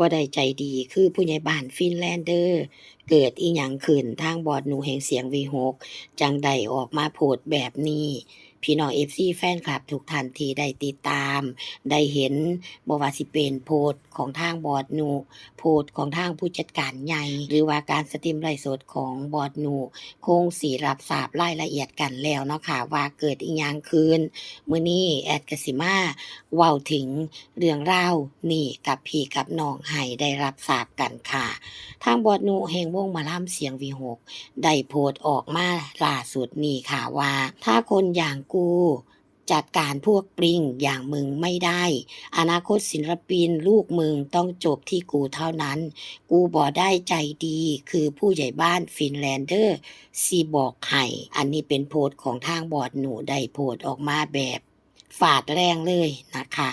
บ่ได้ใจดีคือผู้ใหญ่บ้านฟินแลนเดอร์ เกิดอีหยังขึ้นทางบอดหนูแห่งเสียงวีหกจังได้ออกมาโพดแบบนี้ พี่น้อง FC แฟนคลับทุกท่านที่ได้ติดตาม ได้เห็นบว่าสิเป็นโพสของทางบอร์ดหนู โพสของทางผู้จัดการใหญ่ หรือว่าการสตรีมไลฟ์สดของบอร์ดหนู คงสีรับทราบรายละเอียดกันแล้วเนาะค่ะว่าเกิดอีหยังขึ้นมื้อนี้แอดกสิมาเว้าถึงเรื่องราวนี่กับพี่กับน้องให้ได้รับทราบกันค่ะ ทางบอดหนูแห่งวงมาล่ำเสียงวีหกได้โพสออกมาล่าสุดนี่ค่ะว่า ถ้าคนอย่างกูจัดการพวกปริงอย่างมึงไม่ได้ อนาคตศิลปินลูกมึงต้องจบที่กูเท่านั้น กูบ่ได้ใจดีคือผู้ใหญ่บ้านฟินแลนเดอร์ซีบอกไห่อันนี้เป็นโพสต์ของทางบอร์ดหนูได้โพสต์ออกมาแบบ ฝาดแรงเลยนะคะ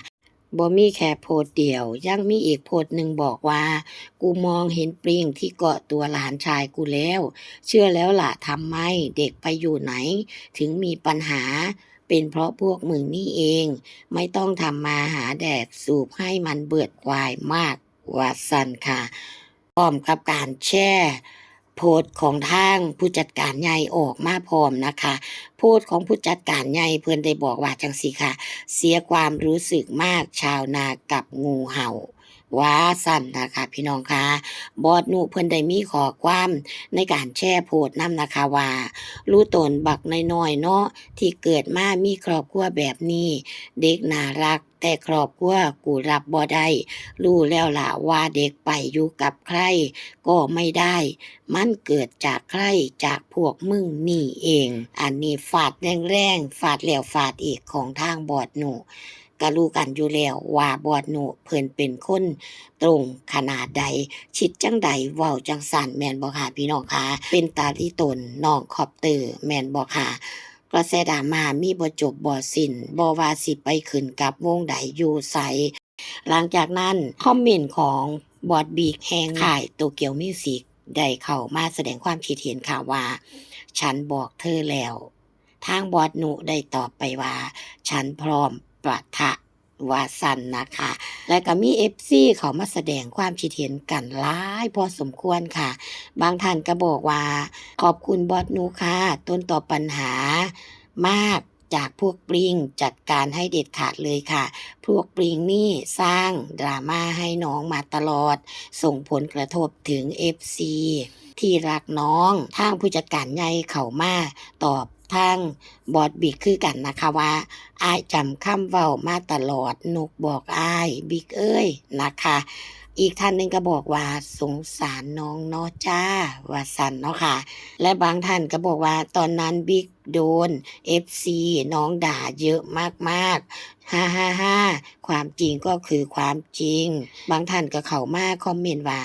บ่มีแค่โพสต์เดียว ยังมีอีกโพสต์หนึ่งบอกว่า กูมองเห็นปริงที่เกาะตัวหลานชายกูแล้ว เชื่อแล้วล่ะทำไม เด็กไปอยู่ไหน ถึงมีปัญหา เป็นเพราะพวกมึงนี่เอง ไม่ต้องทำมาหาแดกสูบให้มันเบิดควายมากว่าสันค่ะพร้อมกับการแช่ โพสต์ของทางผู้จัดการใหญ่ออกมาพร้อมนะคะ โพสต์ของผู้จัดการใหญ่เพื่อนได้บอกว่าจังสีค่ะ เสียความรู้สึกมากชาวนากับงูเห่าว่าสั่นนะคะพี่น้องคะบอดหนูเพิ่นได้มีขอความในการแช่โพสต์นำนะคะว่ารู้ตนบักน้อยๆเนาะที่เกิดมามีครอบครัวแบบนี้ เด็กน่ารัก แต่ครอบครัวกูรับบ่ได้รู้แล้วล่ะว่าเด็กไปอยู่กับใคร ก็ไม่ได้ มันเกิดจากใครจากพวกมึงนี่เอง อันนี้ฟาดแรงๆฟาดแล้วฟาดอีกของทางบอดหนูก็รู้กันอยู่แล้วว่าบอดหนูเพิ่นเป็นคนตรงขนาดใด ชิดจังใดเว้าจังสันแมนบ่ค่ะพี่น้องคะเป็นตาที่ตนน้องคอปเตอร์แมนบ่ค่ะ กระแสดราม่ามีบ่จบบ่สิ้นบ่ว่าสิไปขึ้นกับวงใดอยู่ไสหลังจากนั้น คอมเมนต์ของบอดบีกแห่งค่ายโตเกียวมิวสิกได้เข้ามาแสดงความคิดเห็นค่ะว่า ฉันบอกเธอแล้ว ทางบอดหนูได้ตอบไปว่า ฉันพร้อมปะทะวาสันนะคะ และก็มีเอฟซีเขามาแสดงความคิดเห็นกันหลายพอสมควรค่ะ บางท่านก็บอกว่า ขอบคุณบอสหนูค่ะ ต้นต่อปัญหา มากจากพวกปริงจัดการให้เด็ดขาดเลยค่ะ พวกปริงนี่สร้างดราม่าให้น้องมาตลอด ส่งผลกระทบถึง FC ที่รักน้อง ทางผู้จัดการใหญ่เขามาตอบทางบอดบิ๊กคือกันนะคะว่าอายจำคำเว้ามาตลอดนกบอกอายบิ๊กเอ้ยนะคะ อีกท่านหนึ่งก็บอกว่าสงสารน้องเนาะจ้าว่าสันเนาะค่ะ และบางท่านก็บอกว่าตอนนั้นบิ๊กโดน FC น้องด่าเยอะมากๆฮ่าฮ่าฮ่าความจริงก็คือความจริง บางท่านก็เข้ามาคอมเมนต์ว่า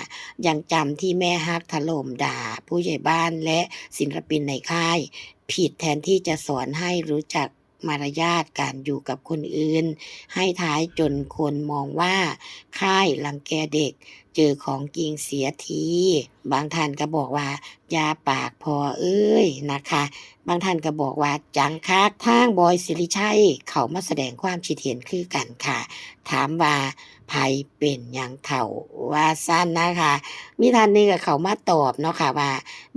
ยังจำที่แม่ฮักถล่มด่า ผู้ใหญ่บ้านและศิลปินในค่าย ผิดแทนที่จะสอนให้รู้จัก มารยาทการอยู่กับคนอื่น ให้ท้ายจนคนมองว่า ค่ายลังแกเด็ก เจอของจริงเสียที บางท่านก็บอกว่า ยาปากพอเอ้ยนะคะ บางท่านก็บอกว่าจังคักทางบอยสิริชัย เขามาแสดงความคิดเห็นคือกันค่ะ ถามว่าไผเป็นอย่างเถ่าว่าสั้นนะคะมีท่านนึงก็เขามาตอบเนาะค่ะว่า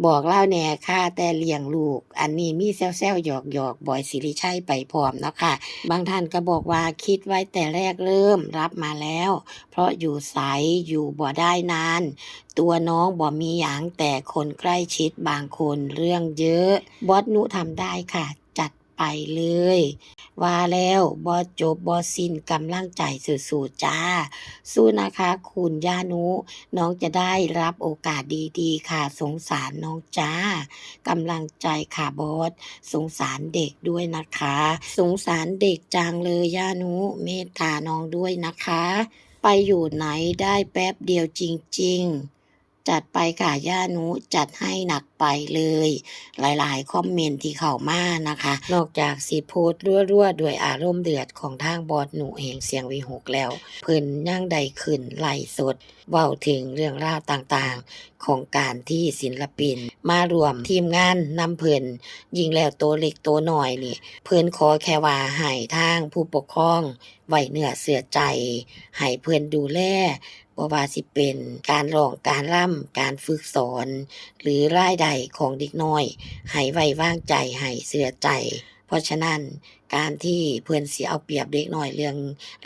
บอกเล่าแน่ค่าแต่เลี้ยงลูก อันนี้มีแซวๆหยอกหยอกบอยสิริชัยไปพร้อมเนาะค่ะ บางท่านก็บอกว่าคิดไว้แต่แรกเริ่มรับมาแล้ว เพราะอยู่ใสอยู่บ่ได้นาน ตัวน้องบ่มีหยังแต่คนใกล้ชิดบางคนเรื่องเยอะบอสนุทำได้ค่ะ จัดไปเลย ว่าแล้วบอสจบบอสสิ้นกำลังใจสู้ๆจ้า สู้นะคะคุณย่านุ น้องจะได้รับโอกาสดีๆ ค่ะ สงสารน้องจ้ากำลังใจค่ะบอสสงสารเด็กด้วยนะคะ สงสารเด็กจังเลยย่านุเมตตาน้องด้วยนะคะ ไปอยู่ไหนได้แป๊บเดียวจริง ๆ จัดไปค่ะย่านุจัดให้หนักไปเลย หลายๆ คอมเมนต์ที่เข้ามานะคะ นอกจากสีโพสต์รั่วๆด้วยอารมณ์เดือดของทางบอดหนูเองเสียงวีหกแล้ว เพิ่นย่างใดขึ้นไหลสดเว้าถึงเรื่องราวต่างๆ ของการที่ศิลปิน มารวมทีมงานนำเพิ่นยิ่งแล้วตัวเล็กตัวน้อยนี่เพิ่นขอแค่ว่าให้ทางผู้ปกครองไว้เนื้อเสือใจให้เพิ่นดูแลบ่ว่าสิเป็นการร้องการร่ำการฝึกสอน หรือรายได้ของเด็กน้อย ให้ไว้วางใจให้เสือใจ เพราะฉะนั้นการที่เพิ่อนสิเอาเปรียบเด็กน้อยเรื่อง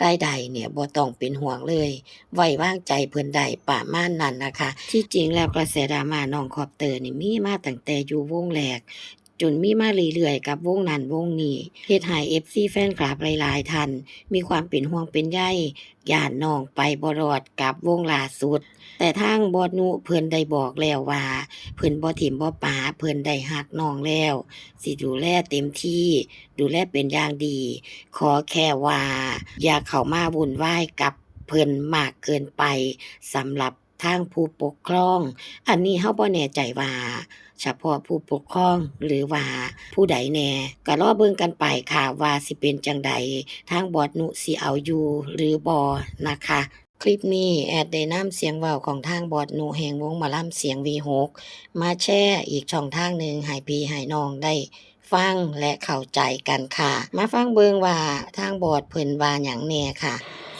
รายได้เนี่ยบ่ต้องเป็นห่วงเลย ไว้วางใจเพิ่อนได้ประมาณนั้นนะคะ ที่จริงแล้วกระแสดราม่าน้องคอปเตอร์นี่มีมาตั้งแต่อยู่วงแรกจนมีมาเรื่อยๆกับวงนั้นวงนี้เฮ็ดให้ FC แฟนคลับหลายๆท่านมีความเป็นห่วงเป็นใยย่านน้องไปบ่รอดกับวงล่าสุด แต่ทางบอดนุเพิ่นได้บอกแล้วว่า เพิ่นบ่ถิ่มบ่ปาเพิ่นได้ฮักน้องแล้ว สิดูแลเต็มที่ ดูแลเป็นอย่างดี ขอแค่ว่า อย่าเข้ามาวุ่นวายกับเพิ่นมากเกินไปสำหรับทางผู้ปกครอง อันนี้เฮาบ่แน่ใจว่า เฉพาะผู้ปกครองหรือว่าผู้ใดแน่ก็รอเบิ่งกันไปค่ะว่าสิเป็นจังใดทางบอดนุสิเอาอยู่หรือบ่นะคะ คลิปนี้แอดได้นำเสียงเว้าของทางบอดหนูแห่งวงหมาล่ำเสียง V6 มาแชร์อีกช่องทางหนึ่งให้พี่ให้น้องได้ฟังและเข้าใจกันค่ะ มาฟังเบิงว่าทางบอดเพิ่นว่าหยังแน่ค่ะ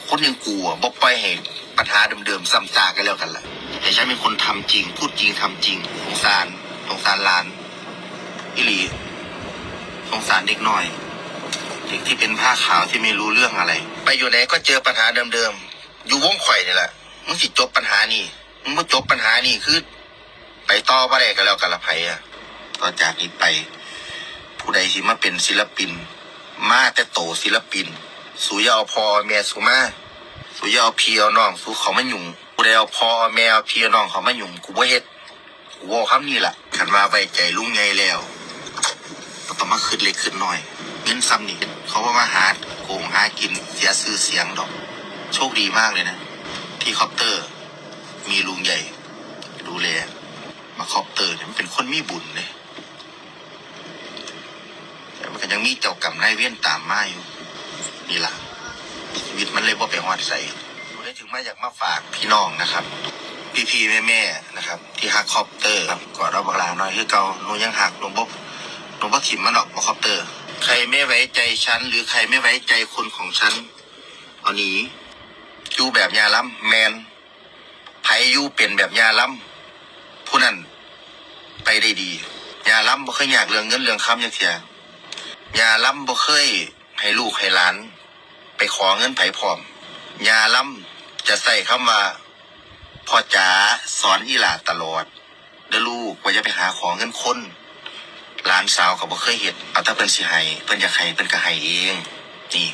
คนย่างกูอะบอกไปล่อยให้ปัญหาเดิมๆซ้ำซากกันแล้วกันล่ะแต่ฉันเป็นคนทำจริง พูดจริงทำจริงสงสารสงสารหลานอิลีสงสารเด็กน้อย เด็กที่เป็นผ้าขาวที่ไม่รู้เรื่องอะไร ไปอยู่ไหนก็เจอปัญหาเดิมๆ อยู่วงข่อยนี่แหละมึงสิจบปัญหานี่มึงไม่จบปัญหานี่คือ ไปต่อบ่ได้ก็แล้วกันละไผอะต่อจากนี้ไป ผู้ใดสิมาเป็นศิลปิน มาแต่โตศิลปินสูอยาเอาพอแม่สูมาสูอยาเอาพี่เอาน้องสูเขามาหยุ่งกูได้เอาพอเอาแม่เอาพี่เอาน้องเขามาหยุ่งกูบ่เฮ็ดกูว่าคำนี้ล่ะคันว่าไว้ใจลุงไงแล้วก็ต้องมาขึ้นเล็กขึ้นน้อยเงินซ้ำนี่เขาว่ามาหาโกงหากินเสียชื่อเสียงดอก โชคดีมากเลยนะ ที่คอปเตอร์ มีลุงใหญ่ ดูแล มาคอปเตอร์เนี่ยมันเป็นคนมีบุญเลยแต่มันก็ยังมีเจ้ากรรมนายเวียนตามมาอยู่นี่ล่ะชีวิตมันเลยบ่าไปฮอดใส่ได้ถึงมาอยากมาฝากพี่น้องนะครับ พี่พี่แม่แม่นะครับ ที่ฮักคอปเตอร์ครับกอดเราบักลาหน่อยคือเกาหนูยังหักหนูบ่หนูบ่ถิ่มมันออกมาคอปเตอร์ ใครไม่ไว้ใจฉันหรือใครไม่ไว้ใจคนของฉันเอาหนี อยู่แบบยาล้ำแมนไผอยู่เป็นแบบยาล้ำผู้นั้นไปได้ดียาล้ำบ่เคยอยากเรื่องเงินเรื่องคำอย่างเทียยาล้ำบ่เคยให้ลูกให้หลาน ไปขอเงินไผพร้อมยาล้ำจะใส่คำว่าพ่อจ๋าสอนอีหลาตลอดเด้อลูกว่าจะไปหาของเงินคนหลานสาวก็บ่เคยเห็นเอาถ้าเพิ่นสิให้เพิ่นอยากให้เพิ่นก็ให้เอง นี่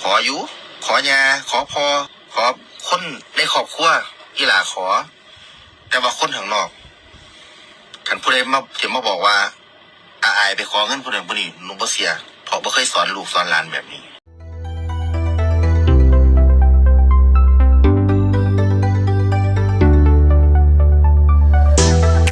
ขออยู่ ขอยาขอพอขอคนในครอบครัวอีหลาขอ แต่ว่าคนข้างนอกขันผู้ใดมาจะมาบอกว่าอาอายไปขอเงินผู้นั้นผู้นี้หนูบ่เสียเพราะบ่เคยสอนลูกสอนหลานแบบนี้